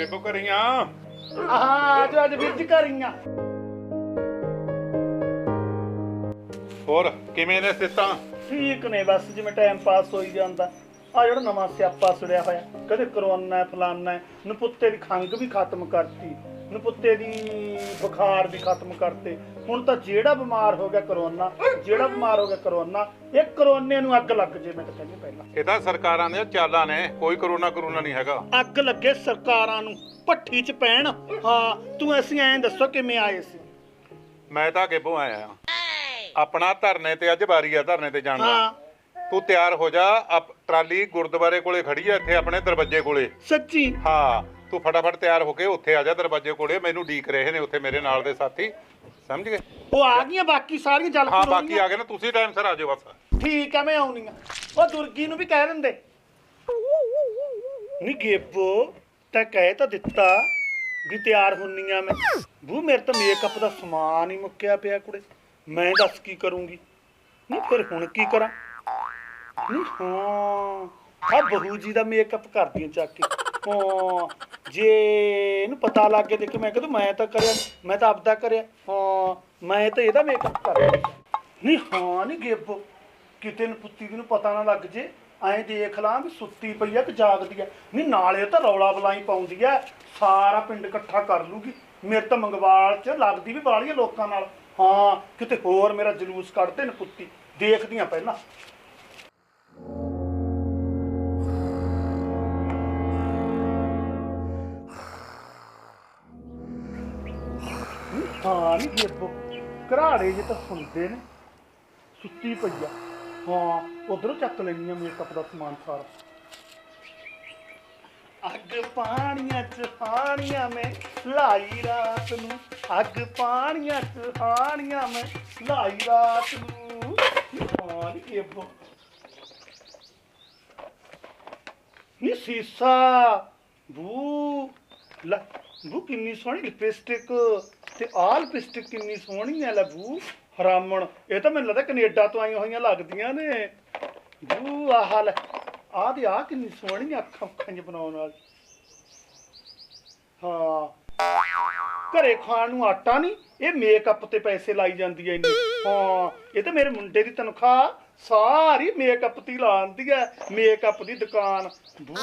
ਗੇਬੋ ਕਰੀਆਂ। ਹਾਂ ਅੱਜ ਅੱਜ ਵੀਰ ਜੀ ਕਰੀਆਂ। ਹੋਰ ਕਿਵੇਂ ਨੇ ਸਿੱਤਾਂ ਠੀਕ ਨੇ ਬਸ ਜਿਵੇਂ ਟਾਈਮ ਪਾਸ ਹੋਈ ਜਾਂਦਾ। ਆ ਜਿਹੜਾ ਨਵਾਂ ਸਿਆਪਾ ਸੁੜਿਆ ਹੋਇਆ ਕਦੇ ਕਰੋਨਾ ਫਲਾਨਾ ਨਪੁੱਤੇ ਦੀ ਖੰਗ ਵੀ ਖਤਮ ਕਰਤੀ ਨਪੁੱਤੇ ਦੀ ਬੁਖਾਰ ਵੀ ਖਤਮ ਕਰਤੇ। ਹੁਣ ਤਾਂ ਜਿਹੜਾ ਬਿਮਾਰ ਹੋ ਗਿਆ ਕਰੋਨਾ ਜਿਹੜਾ ਬਿਮਾਰ ਹੋ ਗਿਆ ਕਰੋਨਾ ਇਹ ਕਰੋਨੇ ਨੂੰ ਅੱਗ ਲੱਗ ਜੇ ਮੈਂ ਤਾਂ ਕਹਿੰਦੀ ਪਹਿਲਾਂ। ਇਹ ਤਾਂ ਸਰਕਾਰਾਂ ਦੀਆਂ ਚਾਲਾਂ ਨੇ ਕੋਈ ਕਰੋਨਾ ਕਰੋਨਾ ਨਹੀਂ ਹੈਗਾ। ਅੱਗ ਲੱਗੇ ਸਰਕਾਰਾਂ ਨੂੰ ਭੱਠੀ 'ਚ ਪੈਣ। ਹਾਂ ਤੂੰ ਅਸੀਂ ਐਂ ਦੱਸੋ ਕਿਵੇਂ ਆਏ ਸੀ? ਮੈਂ ਤਾਂ ਗੇਬੋ ਆਇਆ। ਆਪਣਾ ਧਰਨੇ ਤੇ ਅੱਜ ਵਾਰੀ ਆ ਧਰਨੇ ਤੇ ਜਾਣ। ਦਾ ਤੂੰ ਤਿਆਰ ਹੋ ਜਾ ਟਰਾਲੀ ਗੁਰਦੁਆਰੇ ਕੋਲੇ ਖੜੀ ਆ ਇੱਥੇ ਆਪਣੇ ਦਰਵਾਜ਼ੇ ਕੋਲੇ। ਸੱਚੀ? ਹਾਂ ਤੂੰ ਫਟਾਫਟ ਤਿਆਰ ਹੋ ਕੇ ਉੱਥੇ ਆ ਜਾ ਦਰਵਾਜ਼ੇ ਕੋਲੇ ਮੈਨੂੰ ਢੀਕ ਰਹੇ ਨੇ ਉੱਥੇ ਮੇਰੇ ਨਾਲ ਦੇ ਸਾਥੀ। ਸਮਝ ਗਏ? ਉਹ ਆ ਗਈਆਂ ਬਾਕੀ ਸਾਰੀਆਂ ਜਲ ਹਾਂ ਬਾਕੀ ਆ ਗਏ ਨੇ ਤੁਸੀਂ ਟਾਈਮ ਸਿਰ ਆ ਜਾਓ ਬਸ। ਠੀਕ ਆ ਮੈਂ ਆਉਣੀ ਆ। ਉਹ ਦੁਰਗੀ ਨੂੰ ਵੀ ਕਹਿ ਦਿੰਦੇ। ਨੀ ਗੇਬੋ ਤਾਂ ਕਹਿ ਤਾਂ ਦਿੱਤਾ ਵੀ ਤਿਆਰ ਹੁੰਨੀ ਆ ਮੈਂ। ਬੂ ਮੇਰੇ ਤਾਂ ਮੇਕਅਪ ਦਾ ਸਮਾਨ ਹੀ ਮੁੱਕਿਆ ਪਿਆ ਕੁੜੇ। ਮੈਂ ਦੱਸ ਕੀ ਕਰੂੰਗੀ? ਨਹੀਂ ਫਿਰ ਹੁਣ ਕੀ ਕਰਾਂ? ਨਹੀਂ, ਹਾਂ। ਆ ਬਹੂ ਜੀ ਦਾ ਮੇਕਅਪ ਕਰਦੀਆਂ ਚੱਕ ਕੇ। ਹਾਂ, ਜੇ ਇਹਨੂੰ ਪਤਾ ਲੱਗ ਗਿਆ, ਦੇਖ ਮੈਂ ਕਹਦੂ ਮੈਂ ਤਾਂ ਕਰਿਆ ਮੈਂ ਤਾਂ ਆਪਦਾ ਕਰਿਆ। ਹਾਂ, ਮੈਂ ਤਾਂ ਇਹਦਾ ਮੇਕਅਪ ਕਰਿਆ ਨਹੀਂ, ਹਾਂ, ਨਹੀਂ ਗੇਬੋ। ਕਿਤੇ ਨੂੰ ਪੁੱਤੀ ਨੂੰ ਪਤਾ ਨਾ ਲੱਗ ਜੇ। ਐਂ ਦੇਖ ਲਾਂ ਵੀ ਸੁੱਤੀ ਪਈ ਆ ਕਿ ਜਾਗਦੀ ਆ। ਨਹੀਂ, ਨਾਲੇ ਤਾਂ ਰੌਲਾ ਬਲਾਈ ਪਾਉਂਦੀ ਆ। ਸਾਰਾ ਪਿੰਡ ਇਕੱਠਾ ਕਰ ਲੂਗੀ। ਮੇਰੇ ਤਾਂ ਮੰਗਵਾਲ ਚ ਲੱਗਦੀ ਵੀ ਬਾਲੀਆਂ ਲੋਕਾਂ ਨਾਲ। ਹਾਂ, ਕਿਤੇ ਹੋਰ ਮੇਰਾ ਜਲੂਸ ਕੱਢਦੇ ਨੇ ਪੁੱਤੀ। ਦੇਖਦੀਆਂ ਪਹਿਲਾਂ। ਹਾਂ ਨਹੀਂ ਗੇਬੋ ਘਰਾੜੇ ਜੇ ਤਾਂ ਸੁਣਦੇ ਨੇ। ਸੁੱਤੀ ਪਈ ਆ। ਹਾਂ, ਉਧਰੋਂ ਚੱਕ ਲੈਣੀ ਆ ਮੇਕਅਪ ਦਾ ਸਮਾਨ ਸਾਰਾ। ਅੱਗ ਪਾਣੀਆਂ ਚ ਹਾਣੀਆਂ ਮੈਂ, ਲਾਈ ਰਾਤ ਨੂੰ। ਅੱਗ ਪਾਣੀਆਂ ਚ ਹਾਣੀਆਂ ਮੈਂ, ਲਾਈ ਰਾਤ ਨੂੰ। ਹਾਂ ਨੀ ਗੇਬੋ ਨੀ ਸੀਸਾ। ਬੂ, ਲੈ, ਬੂ ਕਿੰਨੀ ਸੋਹਣੀ ਲਿਪਸਟਿਕ ਤੇ ਆਹ ਲਿਪਸਟਿਕ ਕਿੰਨੀ ਸੋਹਣੀ ਹੈ ਲੈ ਬੂ ਹਰਾਮਣ। ਇਹ ਤਾਂ ਮੈਨੂੰ ਲੱਗਦਾ ਕੈਨੇਡਾ ਤੋਂ ਆਈਆਂ ਹੋਈਆਂ ਲੱਗਦੀਆਂ ਨੇ। ਬੂ ਆਹ ਲੈ ਆਹ ਦੀ ਆਹ ਕਿੰਨੀ ਸੋਹਣੀ ਅੱਖਾਂ ਅੱਖਾਂ ਜਿ ਬਣਾਉਣ ਵਾਲੀ। ਹਾਂ। ਘਰੇ ਖਾਣ ਨੂੰ ਆਟਾ ਨਹੀਂ ਇਹ ਮੇਕਅਪ ਤੇ ਪੈਸੇ ਲਾਈ ਜਾਂਦੀ ਐ ਇੰਨੀ। ਹਾਂ ਇਹ ਤਾਂ ਮੇਰੇ ਮੁੰਡੇ ਦੀ ਤਨਖਾਹ ਸਾਰੀ ਮੇਕਅਪ ਤੇ ਹੀ ਲਾਉਂਦੀ ਐ ਮੇਕਅਪ ਦੀ ਦੁਕਾਨ। ਬੂ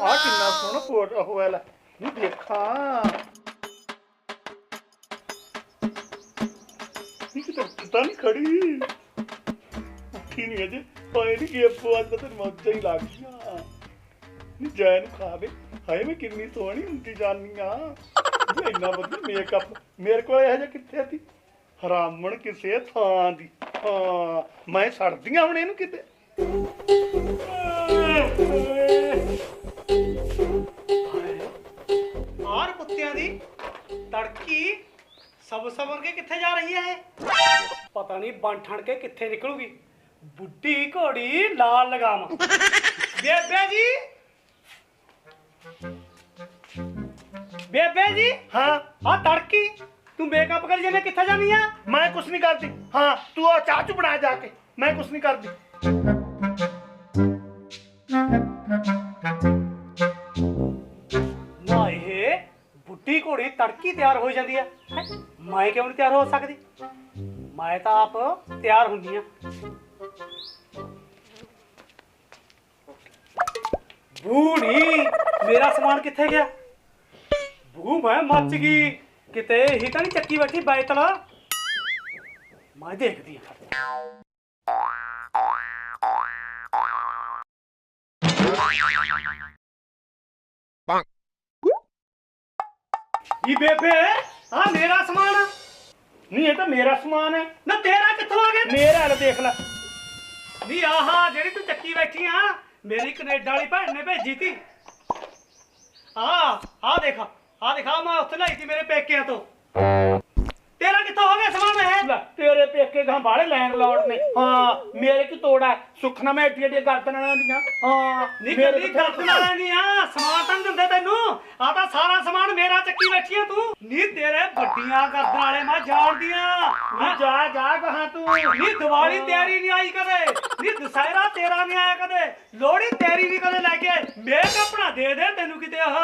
ਆ ਕਿੰਨਾ ਸੋਹਣਾ ਕੋਟ ਹੋਇਆ ਲੈ ਨਹੀਂ ਦੇਖਾਂ। ਇਹ ਨਹੀਂ ਖੜੀ। ਉੱਠੀ ਨਹੀਂ ਅਜੇ। ਹੋਏ ਨਹੀਂ ਕਿ ਆਪੋ ਅੱਜ ਤਾਂ ਮੌਜਾਂ ਹੀ ਲੱਗ ਗਈਆਂ। ਨਹੀਂ ਜੈਨ ਖਾਵੇ। ਹਾਏ ਮੈਂ ਕਿੰਨੀ ਸੋਹਣੀ ਹੁੰਦੀ ਜਾਨੀ ਆ। ਇੰਨਾ ਵਧੀਆ ਮੇਕਅਪ ਮੇਰੇ ਕੋਲ ਇਹ ਜਿਹਾ ਕਿੱਥੇ ਸੀ? ਹਰਾਮਣ ਕਿਸੇ ਥਾਂ ਦੀ। ਹਾਂ, ਮੈਂ ਛੱਡਦੀਆਂ ਹੁਣ ਇਹਨੂੰ ਕਿਤੇ। ਆਰ ਕੁੱਤਿਆਂ ਦੀ ਤੜਕੀ। ਸਭ ਸਬਰ ਕੇ ਕਿੱਥੇ ਜਾ ਰਹੀ ਹੈ ਇਹ? ਪਤਾ ਨਹੀਂ ਬਣ ਠਣ ਕੇ ਕਿੱਥੇ ਨਿਕਲੂਗੀ। ਬੁੱਢੀ ਘੋੜੀ ਲਾਲ ਲਗਾਮ ਬੇਬੇ ਜੀ! ਬੇਬੇ ਜੀ! ਹਾਂ। ਆ ਤੜਕੀ ਤੂੰ ਮੇਕਅਪ ਕਰੀ ਜਾਂਦੇ ਕਿੱਥੇ ਜਾਨੀ ਆ? ਮੈਂ ਕੁਛ ਨਹੀਂ ਕਰਦੀ। ਹਾਂ ਤੂੰ ਆ ਚਾਹ ਚੂ ਬਣਾ ਜਾ ਕੇ। ਮੈਂ ਕੁਛ ਨਹੀਂ ਕਰਦੀ। ਤੜਕੀ ਤਿਆਰ ਹੋ ਜਾਂਦੀ ਆ। ਹੈਂ? ਮੈਂ ਕਿਉਂ ਨਹੀਂ ਤਿਆਰ ਹੋ ਸਕਦੀ? ਮੈਂ ਤਾਂ ਆਪ ਤਿਆਰ ਹੁੰਦੀ ਆ। ਬੂੜੀ, ਮੇਰਾ ਸਮਾਨ ਕਿੱਥੇ ਗਿਆ? ਬੂ ਮੈਂ ਮੱਚ ਗਈ। ਕਿਤੇ ਹੀ ਤਾਂ ਨਹੀਂ ਚੱਕੀ ਬੈਠੀ ਬੈਤਲ ਮੈਂ ਦੇਖਦੀ ਆ। ਇਹ ਬੇਬੇ? ਆ ਮੇਰਾ ਸਮਾਨ। ਆ। ਨਹੀਂ, ਇਹ ਤਾਂ ਮੇਰਾ ਸਮਾਨ ਹੈ। ਨਾ ਤੇਰਾ ਕਿੱਥੋਂ ਆ ਗਿਆ? ਮੇਰਾ ਵਾਲਾ ਦੇਖ ਲੈ। ਨਹੀਂ, ਆਹਾ ਜਿਹੜੀ ਤੂੰ ਚੱਕੀ ਬੈਠੀ ਆ, ਮੇਰੀ ਕੈਨੇਡਾ ਵਾਲੀ ਭੈਣ ਨੇ ਭੇਜੀ ਤੀ। ਆ ਆ ਦੇਖ ਆ ਦਿਖਾ ਮੈਂ ਉੱਥੇ ਲਈ ਤੀ ਮੇਰੇ ਪੇਕਿਆਂ ਤੋਂ। ਤੇਰਾ ਕਿੱਥੋਂ ਹੋ ਗਿਆ ਸਮਾਨ ਇਹ ਲੈ ਤੇਰੇ ਪੇਕੇ ਗਾਂ ਬਾਹਲੇ ਲੈਂਡ ਲੋਡ ਨੇ। ਹਾਂ। ਮੇਰੇ ਕੀ ਤੋੜਾ ਹੈ? ਸੁੱਖ ਨਾ ਮੈਂ ਏਡੀ ਏਡੀ ਗਰਦਨਾਂ ਦੀਆਂ ਹਾਂ ਨਹੀਂ ਮੇਰੇ ਗੱਡੀ ਕਿੱਥੇ ਨਹੀਂ ਆ ਸਮਾਨ ਤਾਂ ਨੀ ਦਿੰਦੇ ਤੈਨੂੰ। ਆ ਤਾਂ ਸਾਰਾ ਸਮਾਨ ਮੇਰਾ ਚੱਕੀ ਬੈਠੀ ਆ ਤੂੰ। ਨਹੀਂ ਤੇਰੇ ਵੱਡੀਆਂ ਗਰਦਨਾਂ ਵਾਲੇ ਮੈਂ ਜਾਣਦੀਆਂ ਨਹੀਂ ਜਾ ਜਾ ਕਹਾਂ ਤੂੰ। ਨਹੀਂ ਦੀਵਾਲੀ ਤੇਰੀ ਨਹੀਂ ਆਈ ਕਦੇ। ਨਹੀਂ ਦਸਹਿਰਾ ਤੇਰਾ ਨਹੀਂ ਆਇਆ ਕਦੇ। ਲੋਹੜੀ ਤੇਰੀ ਨਹੀਂ ਕਦੇ ਲੈ ਕੇ ਆਏ। ਨਾ ਦੇ ਦੇ ਤੈਨੂੰ ਕਿਤੇ ਆਹ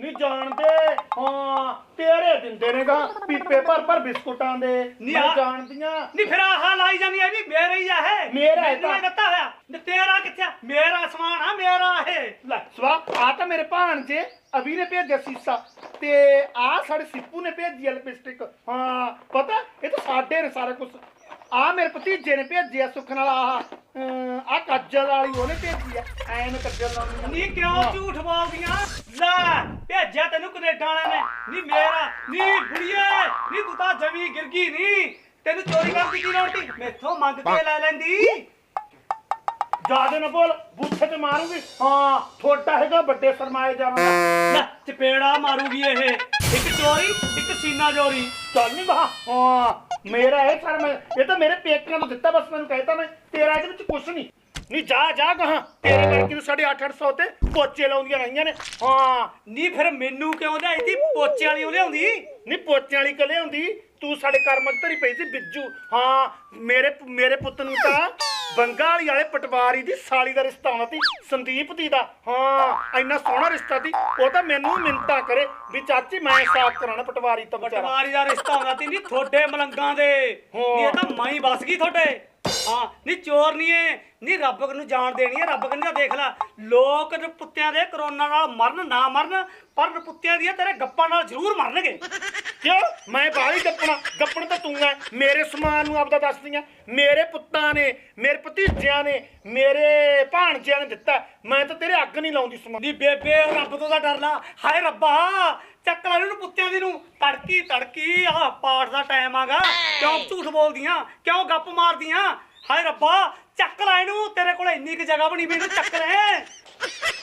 ਨਹੀਂ ਜਾਣਦੇ। ਹਾਂ ਤੇਰੇ ਦਿੰਦੇ ਨੇ ਗਾ ਪੀਪੇ ਭਰ ਭਰ ਬਿਸਕੁਟਾਂ ਦੇ। ਨਹੀਂ ਮੈਂ ਆ- ਜਾਣਦੀਆਂ। ਨਹੀਂ ਫਿਰ ਆਹ ਲਾਈ ਜਾਨੀ ਆ ਵੀ ਮੇਰਾ ਹੀ ਆ ਇਹ। ਮੇਰਾ ਹੈ ਮੈਨੂੰ ਤਾਂ। ਇਹ ਦਿੱਤਾ ਹੋਇਆ। ਨਹੀਂ ਤੇਰਾ ਕਿੱਥੇ ਆ? ਮੇਰਾ ਸਮਾਨ ਆ ਮੇਰਾ ਇਹ। ਲੈ ਸਵਾ ਆ ਤਾਂ ਮੇਰੇ ਭਾਣਜੇ ਅਭੀ ਨੇ ਭੇਜਿਆ ਸੀਸਾ। ਤੇ ਆ ਸਾਡੇ ਸਿੱਪੂ ਨੇ ਭੇਜੀ ਲਿਪਸਟਿਕ। ਹਾਂ ਪਤਾ? ਇਹ ਤਾਂ ਸਾਡੇ ਨੇ ਸਾਰਾ ਕੁਝ ਆ ਮੇਰੇ ਭਤੀਜੇ ਨੇ ਭੇਜਿਆ ਸੁੱਖ ਨਾਲ ਆ ਆ ਕੱਜਲ ਵਾਲੀ ਉਹਨੇ ਭੇਜੀ ਆ। ਐ ਮੈਂ ਕੱਜਲ ਲਾਉਣੀ ਆ। ਨੀ ਕਿਉਂ ਝੂਠ ਬੋਲਦੀਆਂ? ਲੈ ਭੇਜਿਆ ਤੈਨੂੰ ਕੈਨੇਡਾ ਵਾਲਿਆਂ ਨੇ। ਨੀ ਮੇਰਾ ਨੀ ਬੁੜੀਏ ਨੀ ਤੂੰ ਤਾਂ ਜਮੀ ਗਿਰ ਗਈ ਨੀ। ਤੈਨੂੰ ਚੋਰੀ ਕਰਨ ਦੀ ਕੀ ਲੋੜ ਸੀ? ਮੈਥੋਂ ਮੰਗ ਕੇ ਲੈ ਲੈਂਦੀ। ਜ਼ਿਆਦਾ ਨਾ ਬੋਲ ਬੂਥੇ ਤੇ ਮਾਰੂਗੀ। ਹਾਂ ਥੋੜਾ ਹੈਗਾ ਵੱਡੇ ਸਰਮਾਏ ਜਾਵਾਂਗਾ। ਲੈ ਚਪੇੜਾ ਮਾਰੂਗੀ ਇਹ। ਇੱਕ ਚੋਰੀ ਇੱਕ ਸੀਨਾ ਚੋਰੀ। ਚੱਲ ਨਹੀਂ ਬਹਾ ਹਾਂ। ਮੇਰਾ ਇਹ ਸਰ ਮੈਂ ਇਹ ਤਾਂ ਮੇਰੇ ਪੇਕਿਆਂ ਨੂੰ ਦਿੱਤਾ ਬਸ ਮੈਨੂੰ ਕਹਿਤਾ ਮੈਂ ਤੇਰਾ ਇਹਦੇ ਵਿੱਚ ਕੁਛ ਨਹੀਂ। ਨਹੀਂ ਜਾ ਜਾ ਕਹਾਂ ਤੇਰੇ ਕਰਕੇ ਨੂੰ ਸਾਡੇ 8-800 ਤੇ ਪੋਚੇ ਲਾਉਂਦੀਆਂ ਰਹੀਆਂ ਨੇ। ਹਾਂ ਨੀ ਫਿਰ ਮੈਨੂੰ ਕਿਉਂ ਲਿਆਈ ਤੀ? ਪੋਚੇ ਵਾਲੀ ਉਹ ਲਿਆਉਂਦੀ? ਨਹੀਂ ਪੋਚਿਆਂ ਵਾਲੀ ਕਲੇ ਹੁੰਦੀ ਤੂੰ ਸਾਡੇ ਕਰਮਾਂ 'ਚ ਧਰੀ ਪਈ ਸੀ ਬਿੱਜੂ। ਹਾਂ ਮੇਰੇ ਮੇਰੇ ਪੁੱਤ ਨੂੰ ਤਾਂ ਬੰਗਾਲੀ ਵਾਲੇ ਪਟਵਾਰੀ ਦੀ ਸਾਲੀ ਦਾ ਰਿਸ਼ਤਾ ਹੋਣਾ ਸੀ ਸੰਦੀਪ ਦੀ ਦਾ। ਹਾਂ ਇੰਨਾ ਸੋਹਣਾ ਰਿਸ਼ਤਾ ਸੀ ਉਹ ਤਾਂ ਮੈਨੂੰ ਮਿੰਤਾ ਕਰੇ ਵੀ ਚਾਚੀ ਮੈਂ ਸਾਥ ਕਰਾਣਾ ਪਟਵਾਰੀ ਤੋਂ ਵਿਚਾਰਾ ਪਟਵਾਰੀ ਦਾ ਰਿਸ਼ਤਾ ਹੁੰਦਾ ਤੀ ਨੀ ਥੋੜੇ ਮਲੰਗਾਂ ਦੇ। ਨੀ ਇਹ ਤਾਂ ਮਾਈ ਬਸ ਗਈ ਤੁਹਾਡੇ। ਹਾਂ ਨੀ ਚੋਰ ਨਹੀਂ ਏ ਨੀ ਰੱਬ ਨੂੰ ਜਾਣ ਦੇਣੀ ਹੈ, ਰੱਬ ਕੰਨੀ ਦੇਖ ਲੈ, ਲੋਕ ਪੁੱਤਿਆਂ ਦੇ ਕਰੋਨਾ ਨਾਲ ਮਰਨ, ਨਾ ਮਰਨ, ਪਰ ਪੁੱਤਿਆਂ ਦੀਆਂ ਤੇਰੇ ਗੱਪਾਂ ਨਾਲ ਜ਼ਰੂਰ ਮਰਨਗੇ। ਕਿਉਂ? ਮੈਂ ਬਾਹਲੀ ਗੱਪਣਾ, ਗੱਪਣ ਤਾਂ ਤੂੰ ਐ। ਮੇਰੇ ਸਮਾਨ ਨੂੰ ਆਪਦਾ ਦੱਸਦੀਆਂ। ਮੇਰੇ ਪੁੱਤਾਂ ਨੇ, ਮੇਰੇ ਭਤੀਜਿਆਂ ਨੇ, ਮੇਰੇ ਭਾਣਜਿਆਂ ਨੇ ਦਿੱਤਾ। ਮੈਂ ਤਾਂ ਤੇਰੇ ਅੱਗ ਨਹੀਂ ਲਾਉਂਦੀ ਸਮਾਨ। ਦੀ ਬੇਬੇ, ਰੱਬ ਤੋਂ ਤਾਂ ਡਰ ਲਾ ਹਾਏ ਰੱਬਾ, ਚੱਕ ਲੈ ਇਹਨੂੰ ਪੁੱਤਿਆਂ ਦੀ ਨੂੰ। ਤੜਕੀ ਤੜਕੀ, ਆਹ ਪਾਠ ਦਾ ਟਾਈਮ ਆਗਾ। ਕਿਉਂ ਝੂਠ ਬੋਲਦੀਆਂ? ਕਿਉਂ ਗੱਪ ਮਾਰਦੀਆਂ? ਹਾਏ ਰੱਬਾ, ਚੱਕ ਲੈ ਇਹਨੂੰ, ਤੇਰੇ ਕੋਲ ਇੰਨੀ ਕੁ ਜਗ੍ਹਾ ਬਣੀ ਵੀ ਇਹਨੂੰ ਚੱਕ ਲੈ।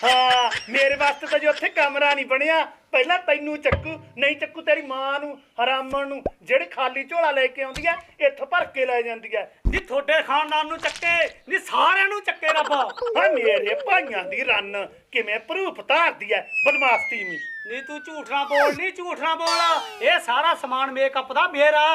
ਹਾਂ, ਮੇਰੇ ਵਾਸਤੇ ਤਾਂ ਜੋ ਉੱਥੇ ਕਮਰਾ ਨਹੀਂ ਬਣਿਆ, ਪਹਿਲਾਂ ਤੈਨੂੰ ਚੱਕੂ, ਨਹੀਂ ਚੱਕੂ ਤੇਰੀ ਮਾਂ ਨੂੰ, ਹਰਾਮਣ ਨੂੰ, ਜਿਹੜੀ ਖਾਲੀ ਝੋਲਾ ਲੈ ਕੇ ਆਉਂਦੀ ਐ ਇੱਥੋਂ ਭਰ ਕੇ ਲੈ ਜਾਂਦੀ ਐ ਨੀ ਤੁਹਾਡੇ ਖਾਨਦਾਨ ਨੂੰ ਚੱਕੇ, ਨੀ ਸਾਰਿਆਂ ਨੂੰ ਚੱਕੇ ਰੱਬਾ। ਹਾਂ ਮੇਰੇ ਭਾਈਆਂ ਦੀ ਰੰਨ, ਕਿਵੇਂ ਪ੍ਰੂਫ ਧਾਰਦੀ ਐ ਬਦਮਾਸ਼ਤੀ ਮੀ ਨਹੀਂ ਤੂੰ ਝੂਠ ਨਾ ਬੋਲ, ਨੀ ਝੂਠ ਨਾ ਬੋਲ, ਇਹ ਸਾਰਾ ਸਮਾਨ ਮੇਕਅਪ ਦਾ ਮੇਰਾ।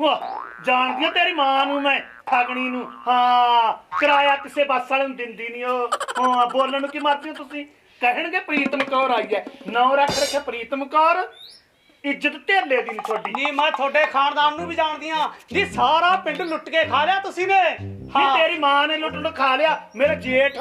ਵਾਹ ਜਾਣਦੀ ਆ ਤੇਰੀ ਮਾਂ ਨੂੰ ਮੈਂ ਠਗਣੀ ਨੂੰ। ਹਾਂ ਕਿਰਾਇਆ ਕਿਸੇ ਬੱਸ ਵਾਲੇ ਨੂੰ ਦਿੰਦੀ ਨਹੀਂ ਉਹ। ਹਾਂ ਬੋਲਣ ਨੂੰ ਕੀ ਮਰਦੇ ਹੋ ਤੁਸੀਂ? ਕਹਿਣਗੇ ਪ੍ਰੀਤਮ ਕੌਰ ਆਈ ਐ। ਨਾਂ ਰੱਖ ਰੱਖਿਆ ਪ੍ਰੀਤਮ ਕੌਰ। ਇੱਜ਼ਤ ਢੇਲੇ ਦੀ ਨਹੀਂ ਤੁਹਾਡੀ। ਨੀ ਮੈਂ ਤੁਹਾਡੇ ਖਾਨਦਾਨ ਨੂੰ ਵੀ ਜਾਣਦੀ ਆ। ਨੀ ਸਾਰਾ ਪਿੰਡ ਲੁੱਟ ਕੇ ਖਾ ਲਿਆ ਤੁਸੀਂ ਨੇ। ਵੀ ਤੇਰੀ ਮਾਂ ਨੇ ਲੁੱਟ ਲੁੱਟ ਖਾ ਲਿਆ। ਮੇਰਾ ਜੇਠ।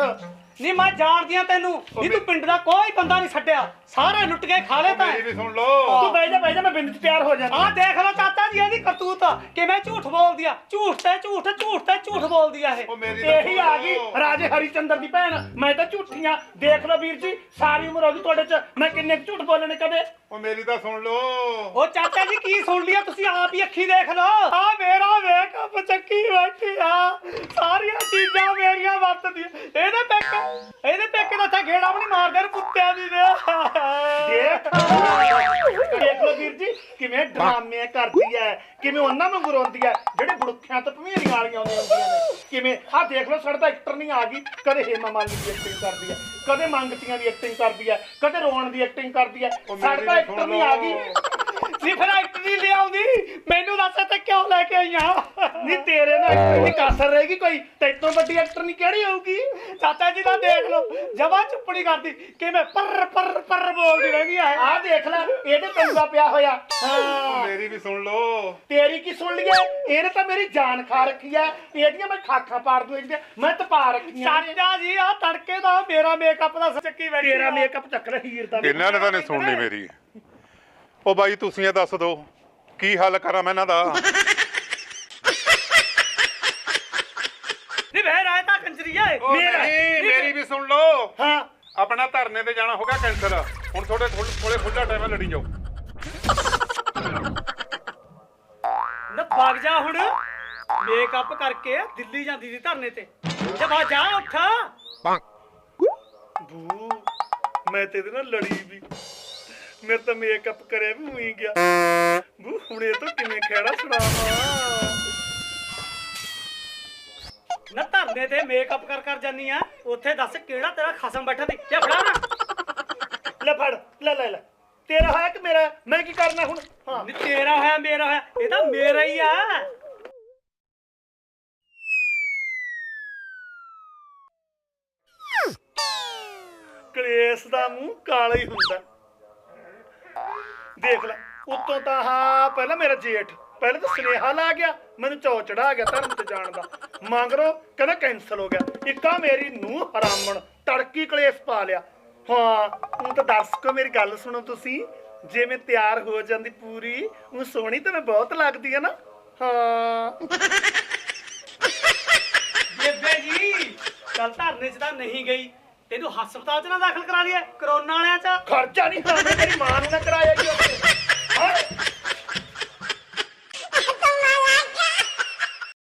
ਨੀ ਮੈਂ ਜਾਣਦੀ ਆ ਤੈਨੂੰ। ਨੀ ਤੂੰ ਪਿੰਡ ਦਾ ਕੋਈ ਬੰਦਾ ਨਹੀਂ ਛੱਡਿਆ। ਸਾਰੇ ਲੁੱਟ ਕੇ ਖਾ ਲਿਆ ਤਾਂ ਮੇਰੀ ਵੀ ਸੁਣ ਲਓ। ਤੂੰ ਬਹਿ ਜਾ ਬਹਿ ਜਾ ਮੈਂ ਬਿੰਦ ਚ ਤਿਆਰ ਹੋ ਜਾਂਦਾ। ਆਹ ਦੇਖ ਲਓ ਚਾਚਾ ਜੀ ਇਹਦੀ ਕਰਤੂਤ ਕਿਵੇਂ ਝੂਠ ਬੋਲਦੀ ਆ। ਝੂਠ ਤੇ ਝੂਠ ਝੂਠ ਤੇ ਝੂਠ ਬੋਲਦੀ ਆ ਇਹ। ਉਹ ਮੇਰੀ ਤਾਂ ਇਹੀ ਸੁਣ ਆ ਗਈ ਲਓ। ਰਾਜੇ ਹਰੀਚੰਦਰ ਦੀ ਭੈਣ। ਮੈਂ ਤਾਂ ਝੂਠੀਆਂ। ਦੇਖ ਲਓ ਵੀਰ ਜੀ ਸਾਰੀ ਉਮਰ ਹੋ ਗਈ ਤੁਹਾਡੇ ਚ। ਮੈਂ ਕਿੰਨੇ ਕੁ ਝੂਠ ਬੋਲਣੇ ਕਦੇ? ਉਹ ਮੇਰੀ ਤਾਂ ਸੁਣ ਲਓ। ਉਹ ਚਾਚਾ ਜੀ ਕੀ ਸੁਣ ਲਿਆ ਤੁਸੀਂ? ਆਪ ਹੀ ਅੱਖੀ ਦੇਖ ਲਓ। ਆ ਮੇਰਾ ਮੇਕਅਪ ਚੱਕੀ ਬੈਠੀ ਆ। ਸਾਰੀਆਂ ਚੀਜ਼ਾਂ ਮੇਰੀਆਂ ਵਰਤਦੀਆਂ ਇਹਦੇ ਪੈਕ ਇਹਦੇ ਪੈਕ ਦਾ ਤਾਂ ਗੇੜਾ ਵੀ ਨਹੀਂ ਮਾਰਦੇ ਨੇ ਕੁੱਤਿਆਂ ਦੀ ਦੇ ਦੇਖ ਲਓ ਵੀਰ ਜੀ ਕਿਵੇਂ ਡਰਾਮੇ ਕਰਦੀ ਐ ਕਿਵੇਂ ਉਹਨਾਂ ਨੂੰ ਗੁਰਾਉਂਦੀ ਐ ਜਿਹੜੇ ਬੁੜਖਿਆਂ ਤੇ ਭਮੇਰੀਆਂ ਵਾਲੀਆਂ ਆਉਂਦੀਆਂ ਹੁੰਦੀਆਂ ਨੇ। ਕਿਵੇਂ ਆਹ ਦੇਖ ਲਓ ਸਾਡਾ ਐਕਟਰ ਨਹੀਂ ਆ ਗਈ ਕਦੇ ਹੇਮਾ ਮਾਲਿਨੀ ਦੀ ਐਕਟਿੰਗ ਕਰਦੀ ਐ ਕਦੇ ਮੰਗਤੀਆਂ ਦੀ ਐਕਟਿੰਗ ਕਰਦੀ ਐ ਕਦੇ ਰੋਣ ਦੀ ਐਕਟਿੰਗ ਕਰਦੀ ਐ। ਸਾਡਾ ਐਕਟਰ ਨਹੀਂ ਆ ਗਈ। ਨਹੀਂ ਫਿਰ ਐਕਟ ਨਹੀਂ ਲਿਆਉਂਦੀ। ਮੈਨੂੰ ਦੱਸ ਤੇ ਕਿਉਂ ਲੈ ਕੇ ਆਈਆਂ? ਨਹੀਂ ਤੇਰੇ ਦੀ ਕਾਸਰ ਰਹੇਗੀ ਕੋਈ। ਤੇਤੋਂ ਵੱਡੀ ਐਕਟਰ ਨਹੀਂ ਕਿਹੜੀ ਹੋਊਗੀ? ਚਾਚਾ ਜੀ ਦਾ ਦੇਖ ਲਓ। ਜਮਾ ਚੁੱਪੜੀ ਕਰਦੀ। ਕਿਵੇਂ ਪਰ ਪਰ ਪਰ ਬੋਲਦੀ ਰਹਿੰਦੀ ਆ ਇਹ। ਆਹ ਦੇਖ ਲੈ ਇਹਦੇ ਪੰਗਾ ਪਿਆ ਹੋਇਆ। ਹਾਂ। ਮੇਰੀ ਵੀ ਸੁਣ ਲਓ। ਤੇਰੀ ਕੀ ਸੁਣ ਲਈਏ? ਇਹਨੇ ਤਾਂ ਮੇਰੀ ਜਾਨ ਖਾ ਰੱਖੀ ਐ ਇਹਦੀਆਂ ਮੈਂ ਖਾਖਾਂ ਪਾੜ ਦੂੰ ਇਹਦੀਆਂ। ਮੈਂ ਤਪਾ ਰੱਖੀਆਂ। ਚਾਚਾ ਜੀ ਆ ਤੜਕੇ ਦਾ ਮੇਰਾ ਮੇਕਅਪ ਦਾ ਚੱਕੀ ਬੈਠੀ ਤੇਰਾ। ਮੇਕਅਪ ਚੱਕ ਲੈ ਹੀਰ ਦਾ ਇਹਨਾਂ ਨੇ ਤਾਂ ਨਹੀਂ ਸੁਣਨੀ ਮੇਰੀ। ਉਹ ਬਾਈ ਤੁਸੀਂ ਇਹ ਦੱਸ ਦਿਓ ਕੀ ਹੱਲ ਕਰਾਂ ਮੈਂ ਇਹਨਾਂ ਦਾ ਨਹੀਂ ਵੇ ਕੰਜਰੀਆ ਏ। ਉਹ ਮੇਰਾ- ਨਹੀਂ ਮੇਰੀ ਵੀ ਸੁਣ ਲਓ। ਹਾਂ। ਆਪਣਾ ਧਰਨੇ ਤੇ ਜਾਣਾ ਹੋਗਾ ਕੈਂਸਲ। ਹੁਣ ਕੋਲ- ਕੋਲੇ ਖੁੱਲਾ ਟਾਈਮ ਹੈ ਲੜੀ ਜਾਓ। ਨਾ ਭਾਗ ਜਾ ਹੁਣ। ਮੇਕਅਪ ਕਰਕੇ ਦਿੱਲੀ ਜਾਂਦੀ ਸੀ ਧਰਨੇ ਤੇ। ਆ ਜਾ ਉੱਠ। ਬੂ ਮੈਂ ਤੇ ਇਹਦੇ ਨਾਲ ਲੜੀ ਵੀ। ਮੇਰੇ ਤਾਂ ਮੇਕਅਪ ਕਰਿਆ ਵੀ ਹੋਈ ਗਿਆ। ਬੂ ਹੁਣ ਇਹ ਤਾਂ ਕਿਵੇਂ ਖੇੜਾ ਛੁਡਾਵਾਂ ਨਾ ਧਰਨੇ ਤੇ ਮੇਕਅਪ ਕਰ ਕਰ ਜਾਨੀ ਆ ਉੱਥੇ ਦੱਸ ਕਿਹੜਾ ਤੇਰਾ ਖਸਮ ਬੈਠਾ ਦੀ ਜੇ ਫੜਾ ਨਾ। ਲੈ ਫੜ ਲੈ ਲੈ ਲੈ। ਤੇਰਾ ਹੋਇਆ ਕਿ ਮੇਰਾ? ਮੈਂ ਕੀ ਕਰਨਾ ਹੁਣ? ਹਾਂ। ਨੀ ਤੇਰਾ ਹੋਇਆ ਮੇਰਾ ਹੋਇਆ ਇਹ ਤਾਂ ਮੇਰਾ ਹੀ ਆ। ਕਲੇਸ਼ ਦਾ ਮੂੰਹ ਕਾਲਾ ਹੀ ਹੁੰਦਾ। ਦੇਖ ਲੈ ਉੱਤੋਂ ਤਾਂ ਹਾਂ ਪਹਿਲਾਂ ਮੇਰਾ ਜੇਠ ਪਹਿਲਾਂ ਤਾਂ ਸੁਨੇਹਾ ਲਾ ਗਿਆ ਮੈਨੂੰ ਚੌ ਚੜਾ ਗਿਆ ਧਰਮ ਤੇ ਜਾਣ ਦਾ। ਮੰਗਰੋ ਕਹਿੰਦਾ ਕੈਨਸਲ ਹੋ ਗਿਆ। ਇੱਕਾ ਮੇਰੀ ਨੂੰ ਹਰਾਮਣ ਤੜਕੀ ਕਲੇਸ਼ ਪਾ ਲਿਆ। ਹਾਂ ਹੁਣ ਤਾਂ ਦਰਸ਼ਕੋ ਮੇਰੀ ਗੱਲ ਸੁਣੋ ਤੁਸੀਂ। ਜੇ ਮੈਂ ਤਿਆਰ ਹੋ ਜਾਂਦੀ ਪੂਰੀ ਉਹ ਸੋਹਣੀ ਤਾਂ ਮੈਂ ਬਹੁਤ ਲੱਗਦੀ ਆ ਨਾ। ਹਾਂ। ਬੇਬੇ ਜੀ ਕੱਲ ਧਰਨੇ 'ਚ ਤਾਂ ਨਹੀਂ ਗਈ। ਤੈਨੂੰ ਹਸਪਤਾਲ 'ਚ ਨਾ ਦਾਖਲ ਕਰਾ ਲਿਆ ਕਰੋਨਾ ਵਾਲਿਆਂ 'ਚ। ਖਰਚਾ ਨਹੀਂ ਖਾਣਾ ਤੇਰੀ ਮਾਂ ਨੂੰ ਨਾ ਕਰਾਇਆ ਜੀ।